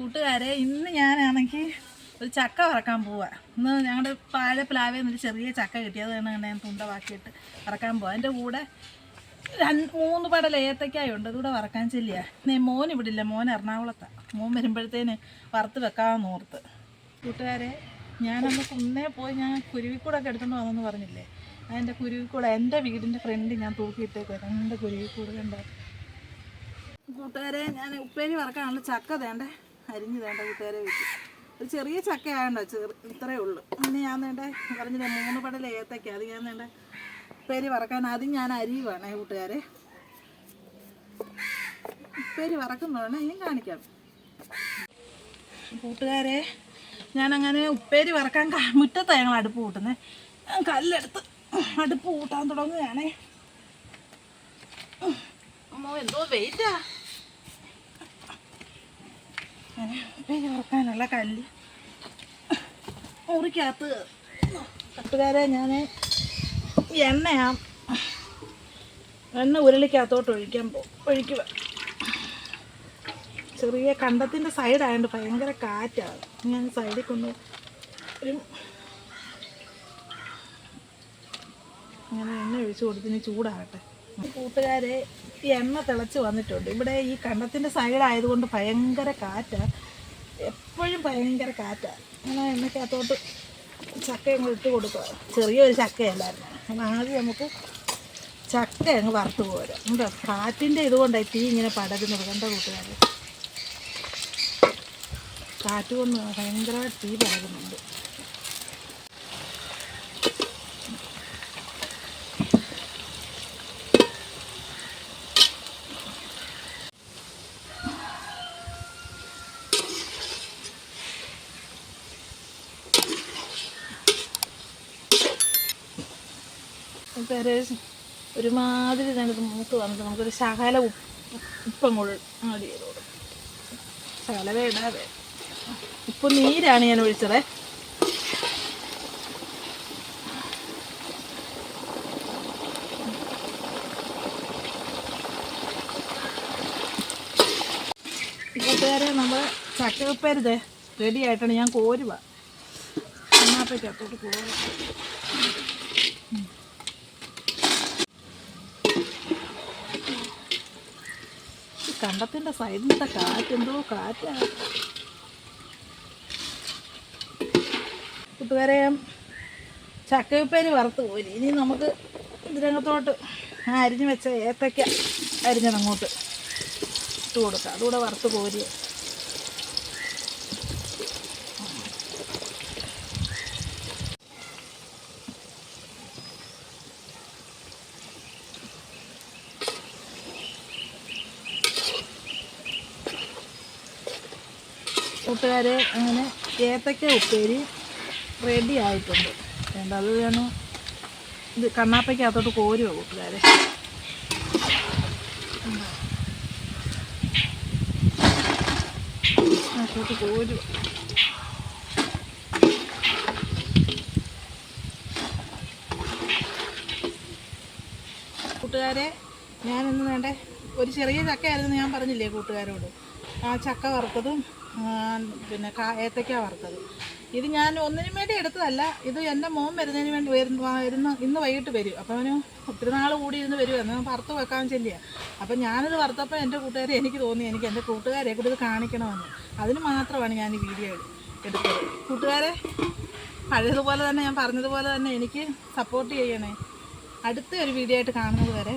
കൂട്ടുകാരെ ഇന്ന് ഞാനാണെങ്കിൽ ഒരു ചക്ക വറക്കാൻ പോവാ. ഇന്ന് ഞങ്ങളുടെ പാഴ പ്ലാവിൽ നിന്ന് ഒരു ചെറിയ ചക്ക കിട്ടിയത് തന്നെ ഞാൻ തുണ്ടവാക്കിയിട്ട് വറക്കാൻ പോവാം. എന്റെ കൂടെ രണ്ട് മൂന്ന് പടൽ ഉണ്ട് അതുകൂടെ വറക്കാൻ ചെല്ലിയ. നീ മോൻ ഇവിടെ ഇല്ല മോൻ എറണാകുളത്താണ് മോൻ വരുമ്പോഴത്തേന് വറുത്ത് വെക്കാമെന്ന് ഓർത്ത്. കൂട്ടുകാരെ ഞാനന്ന് കുന്നേ പോയി ഞാൻ കുരുവിക്കൂടൊക്കെ എടുത്തുകൊണ്ട് വന്നെന്ന് പറഞ്ഞില്ലേ? അതിന്റെ കുരുവിക്കൂട എന്റെ വീടിന്റെ ഫ്രണ്ട് ഞാൻ തൂക്കിയിട്ടേക്ക് രണ്ട് കുരുവിക്കൂട് കണ്ടോ കൂട്ടുകാരെ ഞാൻ ഉപ്പേരി വറക്കാനുള്ള ചക്ക തേണ്ട. അരിഞ്ഞ് വേണ്ട കൂട്ടുകാരെ വെച്ചു. ഒരു ചെറിയ ചക്ക ആയണ്ടോ ചെറു ഇത്രയേ ഉള്ളൂ. പിന്നെ ഞാൻ വേണ്ട പറഞ്ഞില്ലേ മൂന്ന് പടൽ ഏത്തക്ക. അത് ഞാൻ വേണ്ട ഉപ്പേരി വറക്കാൻ ആദ്യം ഞാൻ അരിയുവാണേ കൂട്ടുകാരെ. ഉപ്പേരി വറക്കുന്നതാണ് ഇനിയും കാണിക്കാം. കൂട്ടുകാരെ ഞാനങ്ങനെ ഉപ്പേരി വറക്കാൻ മുറ്റത്താണ് ഞങ്ങൾ അടുപ്പ് കൂട്ടുന്നത് ഞാൻ കല്ലെടുത്ത് അടുപ്പ് കൂട്ടാൻ തുടങ്ങുകയാണേ. അമ്മോ എന്തോ വെയിറ്റാ വറക്കാനുള്ള കല്ല്. മുറിക്കകത്ത് കട്ടുകാരെ ഞാൻ എണ്ണയാ. എണ്ണ ഉരുളിക്കകത്തോട്ട് ഒഴിക്കാൻ ഒഴിക്കുക. ചെറിയ കണ്ടത്തിന്റെ സൈഡായതുകൊണ്ട് ഭയങ്കര കാറ്റാണ്. ഞാൻ സൈഡിൽ കൊണ്ട് ഒരു അങ്ങനെ എണ്ണ ഒഴിച്ച് കൊടുത്തിന് ചൂടാകട്ടെ. കൂട്ടുകാരെ ഈ എണ്ണ തിളച്ച് വന്നിട്ടുണ്ട്. ഇവിടെ ഈ കണ്ടത്തിന്റെ സൈഡായതുകൊണ്ട് ഭയങ്കര കാറ്റാണ് എപ്പോഴും ഭയങ്കര കാറ്റാണ് അങ്ങനെ എണ്ണയ്ക്കകത്തോട്ട് ചക്ക അങ്ങ് ഇട്ട് കൊടുക്കുക. ചെറിയൊരു ചക്കയല്ലായിരുന്നു. അപ്പം ആദ്യം നമുക്ക് ചക്ക അങ്ങ് വറുത്ത് പോരാ എന്താ കാറ്റിന്റെ ഇതുകൊണ്ടായി തീ ഇങ്ങനെ പടരുന്നത് കണ്ട കൂട്ടുകാർ കാറ്റ് കൊണ്ട് ഭയങ്കരമായിട്ട് തീ പടരുന്നുണ്ട്. പേര് ഒരുമാതിരി തന്നെ മൂത്ത് വന്നിട്ട് നമുക്കൊരു ശകല ഉപ്പ് കൂടെ ആഡ് ശകലവേ ഇടാതെ ഉപ്പ് നീരാണ് ഞാൻ ഒഴിച്ചത്. കൂട്ടുകാരെ നമ്മൾ ചക്ക ഉപ്പരുത് റെഡി ആയിട്ടാണ് ഞാൻ കോരുക എന്നാപ്പറ്റത്തോട്ട് കോരുക സൈഡിൽ സൈഡിലത്തെ കാറ്റ് എന്തോ കാറ്റാണ് കൂട്ടുകാരെ ചക്കയുപ്പേര് വറുത്ത് പോയി. ഇനി നമുക്ക് ഇതിനകത്തോട്ട് അരിഞ്ഞു വെച്ച ഏത്തയ്ക്ക അരിഞ്ഞത് അങ്ങോട്ട് ഇട്ട് കൊടുക്കാം. അതുകൂടെ വറുത്ത് പോരി കൂട്ടുകാരെ അങ്ങനെ ഏത്തക്ക ഉപ്പേരി റെഡി ആയിട്ടുണ്ട്. വേണ്ട അത് വേണം. ഇത് കണ്ണാപ്പയ്ക്കകത്തോട്ട് കോരുമോ കൂട്ടുകാരെ? അകത്തോട്ട് കോരുക കൂട്ടുകാരെ ഞാനിന്ന് വേണ്ടേ ഒരു ചെറിയ ചക്കയായിരുന്നു ഞാൻ പറഞ്ഞില്ലേ കൂട്ടുകാരോട്. ആ ചക്ക വറുത്തതും പിന്നെ ഏത്തക്ക വറുത്തതും. ഇത് ഞാൻ ഒന്നിനും വേണ്ടി എടുത്തതല്ല. ഇത് എന്റെ മോൻ വരുന്നതിന് വേണ്ടി വരുന്ന വരുന്ന ഇന്ന് വൈകിട്ട് വരും. അപ്പോൾ അവന് ഒത്തിരി നാൾ കൂടി ഇരുന്ന് വരുമെന്ന് ഞാൻ വറുത്ത് വെക്കാൻ ചെല്ലിയ. അപ്പം ഞാനിത് വറുത്തപ്പോൾ എന്റെ കൂട്ടുകാരെ എനിക്ക് തോന്നി എനിക്ക് എന്റെ കൂട്ടുകാരെ കൂടി ഇത് കാണിക്കണമെന്ന്. അതിന് മാത്രമാണ് ഞാൻ ഈ വീഡിയോ എടുത്തത്. കൂട്ടുകാരെ പഴയതുപോലെ തന്നെ ഞാൻ പറഞ്ഞതുപോലെ തന്നെ എനിക്ക് സപ്പോർട്ട് ചെയ്യണേ. അടുത്ത ഒരു വീഡിയോ ആയിട്ട് കാണുന്നത് വരെ